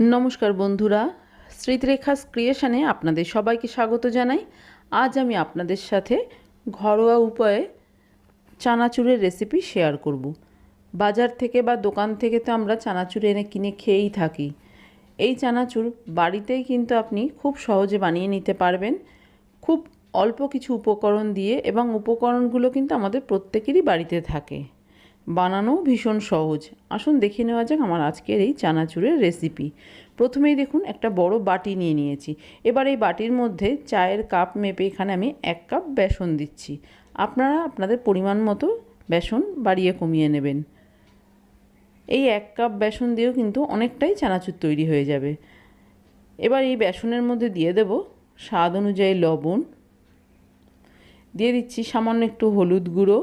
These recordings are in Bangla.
নমস্কার বন্ধুরা, স্মৃতিরেখাস ক্রিয়েশনে আপনাদের সবাইকে স্বাগত জানাই। আজ আমি আপনাদের সাথে ঘরোয়া উপায়ে চানাচুরের রেসিপি শেয়ার করব। বাজার থেকে বা দোকান থেকে তো আমরা চানাচুর এনে কিনে খেয়েই থাকি। এই চানাচুর বাড়িতেই কিন্তু আপনি খুব সহজে বানিয়ে নিতে পারবেন। খুব অল্প কিছু উপকরণ দিয়ে এবং উপকরণগুলো কিন্তু আমাদের প্রত্যেকেরই বাড়িতে থাকে। বানানো ভীষণ সহজ। আসুন দেখে নেওয়া যাক আমার আজকের এই চানাচুরের রেসিপি প্রথমেই দেখুন, একটা বড় বাটি নিয়ে নিয়েছি। এবার এই বাটির মধ্যে চায়ের কাপ মেপে এখানে আমি এক কাপ বেসন দিচ্ছি। আপনারা আপনাদের পরিমাণ মতো বেসন বাড়িয়ে কমিয়ে নেবেন। এই এক কাপ বেসন দিয়েও কিন্তু অনেকটাই চানাচুর তৈরি হয়ে যাবে। এবার এই বেসনের মধ্যে দিয়ে দেব স্বাদ অনুযায়ী লবণ। দিয়ে দিচ্ছি সামান্য একটু হলুদ গুঁড়ো।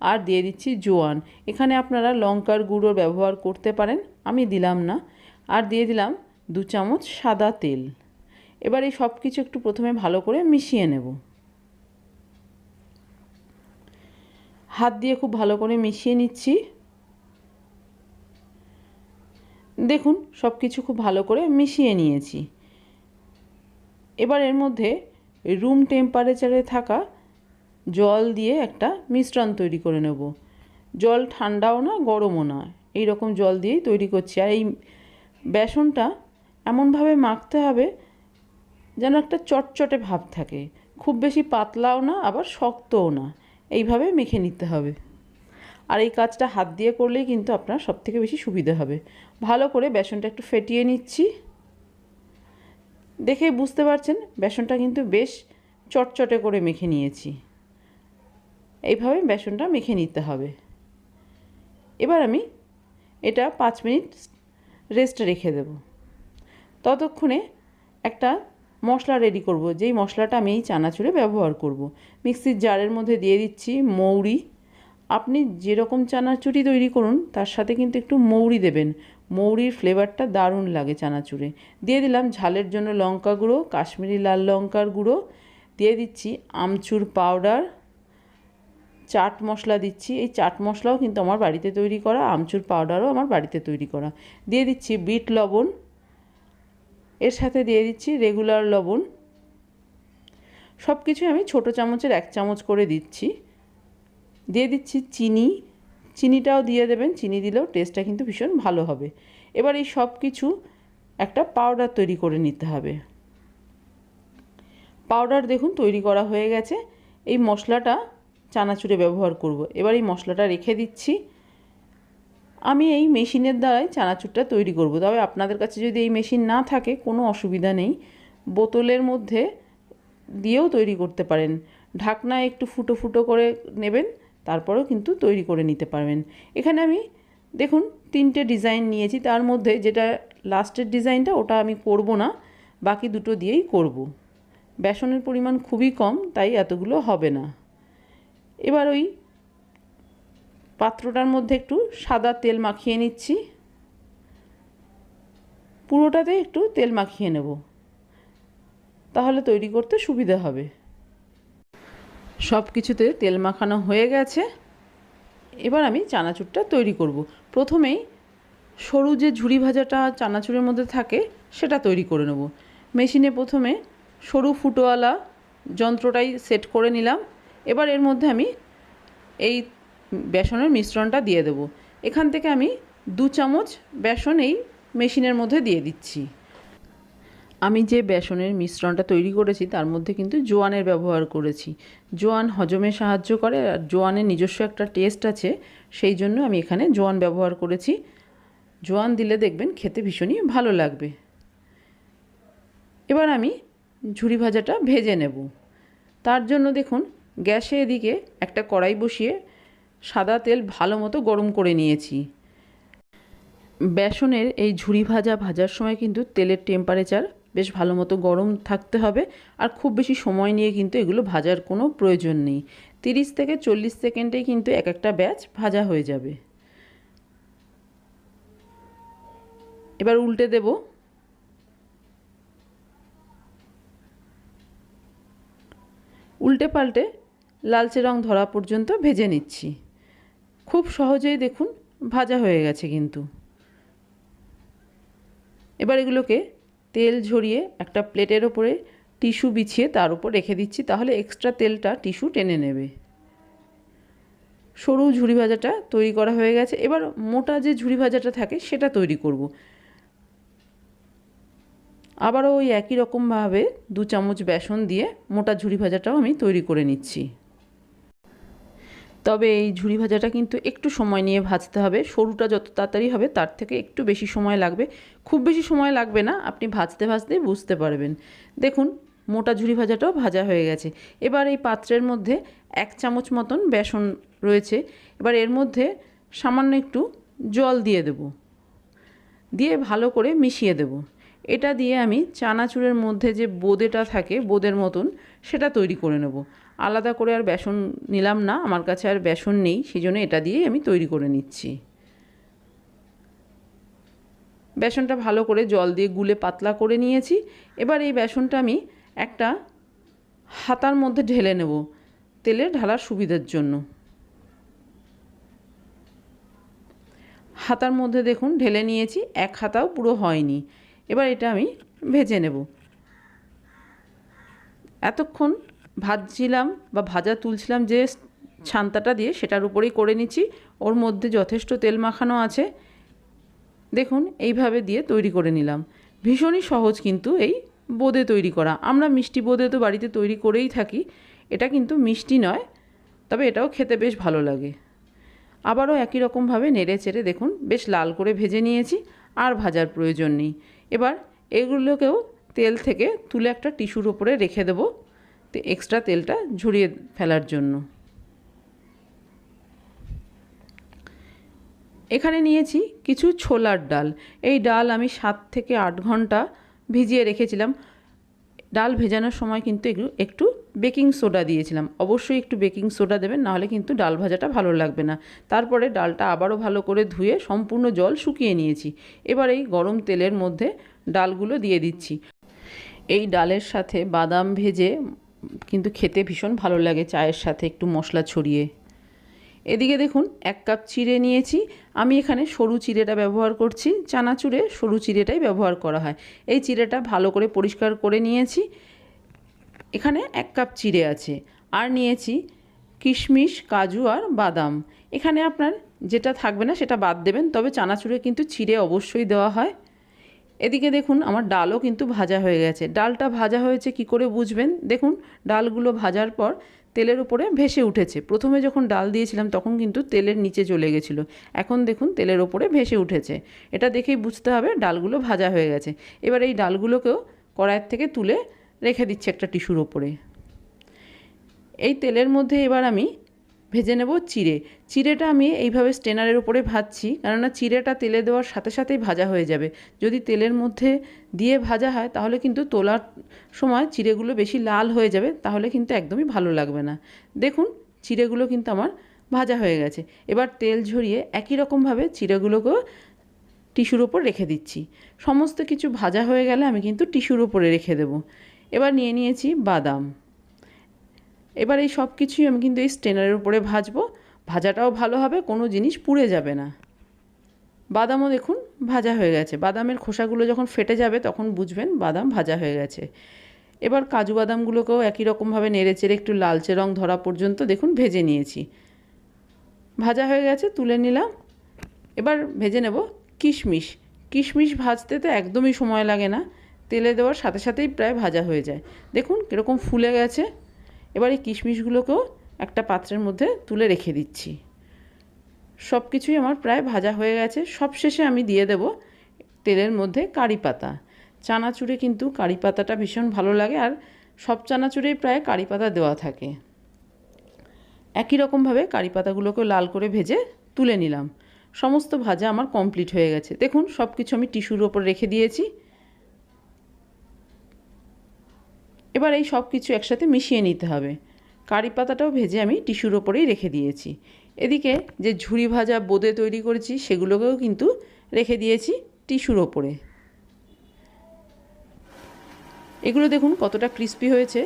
আর দিয়ে দিচ্ছি জোয়ান। এখানে আপনারা লঙ্কার গুঁড়ো ব্যবহার করতে পারেন, আমি দিলাম না। আর দিয়ে দিলাম দু চামচ সাদা তেল। এবার এই সব কিছু একটু প্রথমে ভালো করে মিশিয়ে নেব। হাত দিয়ে খুব ভালো করে মিশিয়ে নিচ্ছি। দেখুন সব কিছু খুব ভালো করে মিশিয়ে নিয়েছি। এবার এর মধ্যে রুম টেম্পারেচারে থাকা জল দিয়ে একটা মিশ্রণ তৈরি করে নেব। জল ঠান্ডাও না, গরমও না। এই রকম জল দিয়েই তৈরি করছি। আর এই বেসনটা এমনভাবে মাখতে হবে যেন একটা চটচটে ভাব থাকে। খুব বেশি পাতলাও না, আবার শক্তও না। এইভাবে মেখে নিতে হবে। আর এই কাজটা হাত দিয়ে করলেই কিন্তু আপনার সবথেকে বেশি সুবিধা হবে। ভালো করে বেসনটা একটু ফেটিয়ে নিচ্ছি। দেখে বুঝতে পারছেন, বেসনটা কিন্তু বেশ চটচটে করে মেখে নিয়েছি। এইভাবে বেসনটা মেখে নিতে হবে। এবার আমি এটা পাঁচ মিনিট রেস্টে রেখে দেব। ততক্ষণে একটা মশলা রেডি করব। যেই মশলাটা আমি এই চানাচুরে ব্যবহার করব। মিক্সির জারের মধ্যে দিয়ে দিচ্ছি মৌরি। আপনি যেরকম চানাচুরি তৈরি করুন, তার সাথে কিন্তু একটু মৌরি দেবেন। মৌরির ফ্লেভারটা দারুণ লাগে চানাচুরে। দিয়ে দিলাম ঝালের জন্য লঙ্কা গুঁড়ো, কাশ্মীরি লাল লঙ্কার গুঁড়ো। দিয়ে দিচ্ছি আমচুর পাউডার। চাট মশলা দিচ্ছি। এই চাট মশলাও কিন্তু আমার বাড়িতে তৈরি করা, আমচুর পাউডারও আমার বাড়িতে তৈরি করা। দিয়ে দিচ্ছি বিট লবণ। এর সাথে দিয়ে দিচ্ছি রেগুলার লবণ। সব কিছু আমি ছোট চামচের এক চামচ করে দিচ্ছি। দিয়ে দিচ্ছি চিনি। চিনিটাও দিয়ে দেবেন। চিনি দিলেও টেস্টটা কিন্তু ভীষণ ভালো হবে। এবার এই সব কিছু একটা পাউডার তৈরি করে নিতে হবে। পাউডার দেখুন তৈরি করা হয়ে গেছে। এই মশলাটা চানাচুরে ব্যবহার করব। এবার এই মশলাটা রেখে দিচ্ছি। আমি এই মেশিনের দ্বারাই চানাচুরটা তৈরি করব। তবে আপনাদের কাছে যদি এই মেশিন না থাকে, কোনো অসুবিধা নেই। বোতলের মধ্যে দিয়েও তৈরি করতে পারেন। ঢাকনায় একটু ফুটো ফুটো করে নেবেন, তারপরেও কিন্তু তৈরি করে নিতে পারবেন। এখানে আমি, দেখুন, তিনটে ডিজাইন নিয়েছি। তার মধ্যে যেটা লাস্টের ডিজাইনটা, ওটা আমি করব না। বাকি দুটো দিয়েই করব। বেসনের পরিমাণ খুবই কম, তাই এতগুলো হবে না। এবার ওই পাত্রটার মধ্যে একটু সাদা তেল মাখিয়ে নিচ্ছি। পুরোটাতে একটু তেল মাখিয়ে নেব। তাহলে তৈরি করতে সুবিধা হবে। সব কিছুতে তেল মাখানো হয়ে গেছে। এবার আমি চানাচুরটা তৈরি করব। প্রথমেই সরু যে ঝুড়ি ভাজাটা চানাচুরের মধ্যে থাকে, সেটা তৈরি করে নেব। মেশিনে প্রথমে সরু ফুটোওয়ালা যন্ত্রটাই সেট করে নিলাম। এবার এর মধ্যে আমি এই বেসনের মিশ্রণটা দিয়ে দেবো। এখান থেকে আমি দু চামচ বেসন এই মেশিনের মধ্যে দিয়ে দিচ্ছি। আমি যে বেসনের মিশ্রণটা তৈরি করেছি, তার মধ্যে কিন্তু জোয়ানের ব্যবহার করেছি। জোয়ান হজমে সাহায্য করে আর জোয়ানের নিজস্ব একটা টেস্ট আছে, সেই জন্য আমি এখানে জোয়ান ব্যবহার করেছি। জোয়ান দিলে দেখবেন খেতে ভীষণই ভালো লাগবে। এবার আমি ঝুড়ি ভাজাটা ভেজে নেব। তার জন্য দেখুন গ্যাসে এদিকে একটা কড়াই বসিয়ে সাদা তেল ভালো মতো গরম করে নিয়েছি। বেসনের এই ঝুড়ি ভাজা ভাজার সময় কিন্তু তেলের টেম্পারেচার বেশ ভালো মতো গরম থাকতে হবে আর খুব বেশি সময় নিয়ে কিন্তু এগুলো ভাজার কোনো প্রয়োজন নেই। তিরিশ থেকে চল্লিশ সেকেন্ডেই কিন্তু এক একটা ব্যাচ ভাজা হয়ে যাবে। এবার উল্টে দেব। উল্টে পাল্টে লালচে রং ধরা পর্যন্ত ভেজে নিচ্ছি। খুব সহজেই দেখুন, ভাজা হয়ে গেছে কিন্তু। এবার এগুলোকে তেল ঝরিয়ে একটা প্লেটের ওপরে টিস্যু বিছিয়ে তার উপর রেখে দিচ্ছি, তাহলে এক্সট্রা তেলটা টিস্যু টেনে নেবে। সরু ঝুড়ি ভাজাটা তৈরি করা হয়ে গেছে। এবার মোটা যে ঝুড়ি ভাজাটা থাকে, সেটা তৈরি করব। আবারও ওই একই রকমভাবে দু চামচ বেসন দিয়ে মোটা ঝুড়ি ভাজাটাও আমি তৈরি করে নিচ্ছি। তবে এই ঝুড়ি ভাজাটা কিন্তু একটু সময় নিয়ে ভাজতে হবে। সরুটা যত তাড়াতাড়ি হবে তার থেকে একটু বেশি সময় লাগবে। খুব বেশি সময় লাগবে না, আপনি ভাজতে ভাজতেই বুঝতে পারবেন। দেখুন, মোটা ঝুড়ি ভাজাটাও ভাজা হয়ে গেছে। এবার এই পাত্রের মধ্যে এক চামচ মতন বেসন রয়েছে। এবার এর মধ্যে সামান্য একটু জল দিয়ে দেব। দিয়ে ভালো করে মিশিয়ে দেব। এটা দিয়ে আমি চানাচুরের মধ্যে যে বোঁদেটা থাকে, বোঁদের মতন, সেটা তৈরি করে নেব। আলাদা করে আর বেসন নিলাম না, আমার কাছে আর বেসন নেই সেই জন্য এটা দিয়েই আমি তৈরি করে নিচ্ছি। বেসনটা ভালো করে জল দিয়ে গুলে পাতলা করে নিয়েছি। এবার এই বেসনটা আমি একটা হাতার মধ্যে ঢেলে নেব, তেলে ঢালার সুবিধার জন্য। হাতার মধ্যে দেখুন, ঢেলে নিয়েছি, এক হাতাও পুরো হয়নি। এবার এটা আমি ভেজে নেব। এতক্ষণ ভাজছিলাম বা ভাজা তুলছিলাম যে ছান্তাটা দিয়ে সেটার উপরেই করে নিচ্ছি। ওর মধ্যে যথেষ্ট তেল মাখানো আছে। দেখুন, এইভাবে দিয়ে তৈরি করে নিলাম। ভীষণই সহজ কিন্তু এই বোঁদে তৈরি করা। আমরা মিষ্টি বোঁদে তো বাড়িতে তৈরি করেই থাকি। এটা কিন্তু মিষ্টি নয়, তবে এটাও খেতে বেশ ভালো লাগে। আবারও একই রকমভাবে নেড়ে চেড়ে দেখুন, বেশ লাল করে ভেজে নিয়েছি, আর ভাজার প্রয়োজন নেই। এবার এগুলোকেও তেল থেকে তুলে একটা টিস্যুর ওপরে রেখে দেবো। এক্সট্রা তেলটা ঝরিয়ে ফেলার জন্য। এখানে নিয়েছি কিছু ছোলার ডাল। এই ডাল আমি সাত থেকে আট ঘণ্টা ভিজিয়ে রেখেছিলাম। ডাল ভেজানোর সময় কিন্তু একটু একটু বেকিং সোডা দিয়েছিলাম। অবশ্যই একটু বেকিং সোডা দেবেন, নাহলে কিন্তু ডাল ভাজাটা ভালো লাগবে না। তারপরে ডালটা আবারও ভালো করে ধুয়ে সম্পূর্ণ জল শুকিয়ে নিয়েছি। এবার এই গরম তেলের মধ্যে ডালগুলো দিয়ে দিচ্ছি। এই ডালের সাথে বাদাম ভেজে কিন্তু খেতে ভীষণ ভালো লাগে চায়ের সাথে, একটু মশলা ছড়িয়ে। এদিকে দেখুন, এক কাপ চিড়ে নিয়েছি। আমি এখানে সরু চিড়েটা ব্যবহার করছি, চানাচুরে সরু চিড়েটাই ব্যবহার করা হয়। এই চিড়েটা ভালো করে পরিষ্কার করে নিয়েছি। এখানে এক কাপ চিড়ে আছে। আর নিয়েছি কিশমিশ, কাজু আর বাদাম। এখানে আপনার যেটা থাকবে না সেটা বাদ দেবেন, তবে চানাচুরে কিন্তু চিড়ে অবশ্যই দেওয়া হয়। এদিকে দেখুন, আমার ডালও কিন্তু ভাজা হয়ে গেছে। ডালটা ভাজা হয়েছে কি করে বুঝবেন? দেখুন, ডালগুলো ভাজার পর তেলের উপরে ভেসে উঠেছে। প্রথমে যখন ডাল দিয়েছিলাম, তখন কিন্তু তেলের নিচে চলে গেছিল। এখন দেখুন, তেলের ওপরে ভেসে উঠেছে। এটা দেখেই বুঝতে হবে, ডালগুলো ভাজা হয়ে গেছে। এবার এই ডালগুলোকেও কড়াইয়ের থেকে তুলে রেখে দিচ্ছি একটা টিস্যুর ওপরে এই তেলের মধ্যে এবার আমি ভেজে নেব চিড়ে। চিড়েটা আমি এইভাবে স্টেনারের উপরে ভাজছি, কেননা চিড়েটা তেলে দেওয়ার সাথে সাথেই ভাজা হয়ে যাবে। যদি তেলের মধ্যে দিয়ে ভাজা হয়, তাহলে কিন্তু তোলার সময় চিড়েগুলো বেশি লাল হয়ে যাবে, তাহলে কিন্তু একদমই ভালো লাগবে না। দেখুন, চিড়েগুলো কিন্তু আমার ভাজা হয়ে গেছে। এবার তেল ঝরিয়ে একই রকমভাবে চিড়েগুলোকেও টিস্যুর ওপর রেখে দিচ্ছি। সমস্ত কিছু ভাজা হয়ে গেলে আমি কিন্তু টিস্যুর ওপরে রেখে দেবো। এবার নিয়ে নিয়েছি বাদাম। এবার এই সব কিছুই আমি কিন্তু এই স্টেনারের উপরে ভাজবো। ভাজাটাও ভালো হবে, কোনো জিনিস পুড়ে যাবে না। বাদামও দেখুন ভাজা হয়ে গেছে। বাদামের খোসাগুলো যখন ফেটে যাবে তখন বুঝবেন বাদাম ভাজা হয়ে গেছে। এবার কাজু বাদামগুলোকেও একই রকমভাবে নেড়ে চেড়ে একটু লালচে রং ধরা পর্যন্ত দেখুন ভেজে নিয়েছি। ভাজা হয়ে গেছে, তুলে নিলাম। এবার ভেজে নেব কিশমিশ। কিশমিশ ভাজতে তো একদমই সময় লাগে না। তেলে দেওয়ার সাথে সাথেই প্রায় ভাজা হয়ে যায়। দেখুন কীরকম ফুলে গেছে। এবার এই কিশমিশগুলোকেও একটা পাত্রের মধ্যে তুলে রেখে দিচ্ছি। সব কিছুই আমার প্রায় ভাজা হয়ে গেছে। সব শেষে আমি দিয়ে দেব তেলের মধ্যে কারি পাতা। চানাচুরে কিন্তু কারি পাতাটা ভীষণ ভালো লাগে আর সব চানাচুরেই প্রায় কারি পাতা দেওয়া থাকে। একই রকমভাবে কারি পাতাগুলোকেও লাল করে ভেজে তুলে নিলাম। সমস্ত ভাজা আমার কমপ্লিট হয়ে গেছে। দেখুন সব কিছু আমি টিস্যুর ওপর রেখে দিয়েছি। এবার এই সব কিছু একসাথে মিশিয়ে নিতে হবে। কারি পাতাটাও ভেজে আমি টিস্যুর ওপরেই রেখে দিয়েছি। এদিকে যে ঝুড়ি ভাজা বোদে তৈরি করেছি, সেগুলোকেও কিন্তু রেখে দিয়েছি টিস্যুর ওপরে। এগুলো দেখুন কতটা ক্রিস্পি হয়েছে।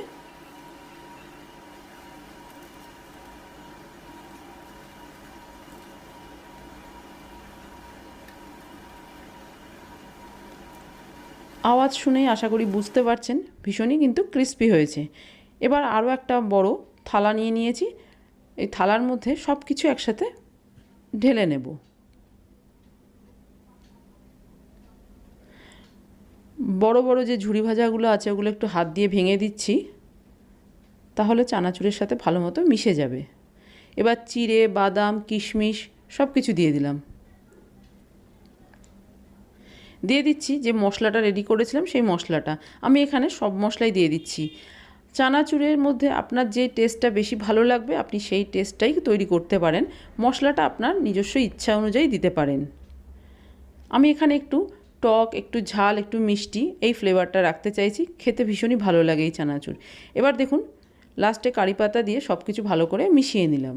আওয়াজ শুনেই আশা করি বুঝতে পারছেন, ভীষণই কিন্তু ক্রিস্পি হয়েছে। এবার আরও একটা বড় থালা নিয়ে নিয়েছি। এই থালার মধ্যে সব কিছু একসাথে ঢেলে নেব। বড় বড় যে ঝুড়ি ভাজাগুলো আছে, ওগুলো একটু হাত দিয়ে ভেঙে দিচ্ছি, তাহলে চানাচুরের সাথে ভালো মতো মিশে যাবে। এবার চিড়ে, বাদাম, কিশমিশ সব কিছু দিয়ে দিলাম। দিয়ে দিচ্ছি যে মশলাটা রেডি করেছিলাম সেই মশলাটা। আমি এখানে সব মশলাই দিয়ে দিচ্ছি। চানাচুরের মধ্যে আপনার যে টেস্টটা বেশি ভালো লাগবে, আপনি সেই টেস্টটাই তৈরি করতে পারেন। মশলাটা আপনার নিজস্ব ইচ্ছা অনুযায়ী দিতে পারেন। আমি এখানে একটু টক, একটু ঝাল, একটু মিষ্টি এই ফ্লেভারটা রাখতে চাইছি। খেতে ভীষণই ভালো লাগে এই চানাচুর। এবার দেখুন লাস্টে কারি পাতা দিয়ে সব কিছু ভালো করে মিশিয়ে নিলাম।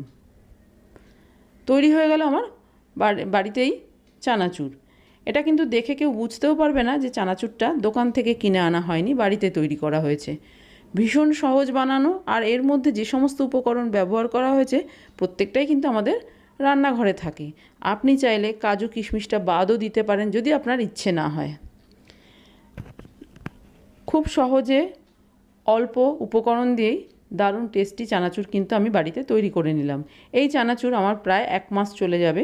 তৈরি হয়ে গেল আমার বাড়িতেই চানাচুর। এটা কিন্তু দেখে কেউ বুঝতেও পারবে না যে চানাচুরটা দোকান থেকে কিনে আনা হয়নি, বাড়িতে তৈরি করা হয়েছে। ভীষণ সহজ বানানো আর এর মধ্যে যে সমস্ত উপকরণ ব্যবহার করা হয়েছে, প্রত্যেকটাই কিন্তু আমাদের রান্নাঘরে থাকে। আপনি চাইলে কাজু কিশমিশটা বাদও দিতে পারেন যদি আপনার ইচ্ছে না হয়। খুব সহজে অল্প উপকরণ দিয়েই দারুণ টেস্টি চানাচুর কিন্তু আমি বাড়িতে তৈরি করে নিলাম। এই চানাচুর আমার প্রায় এক মাস চলে যাবে।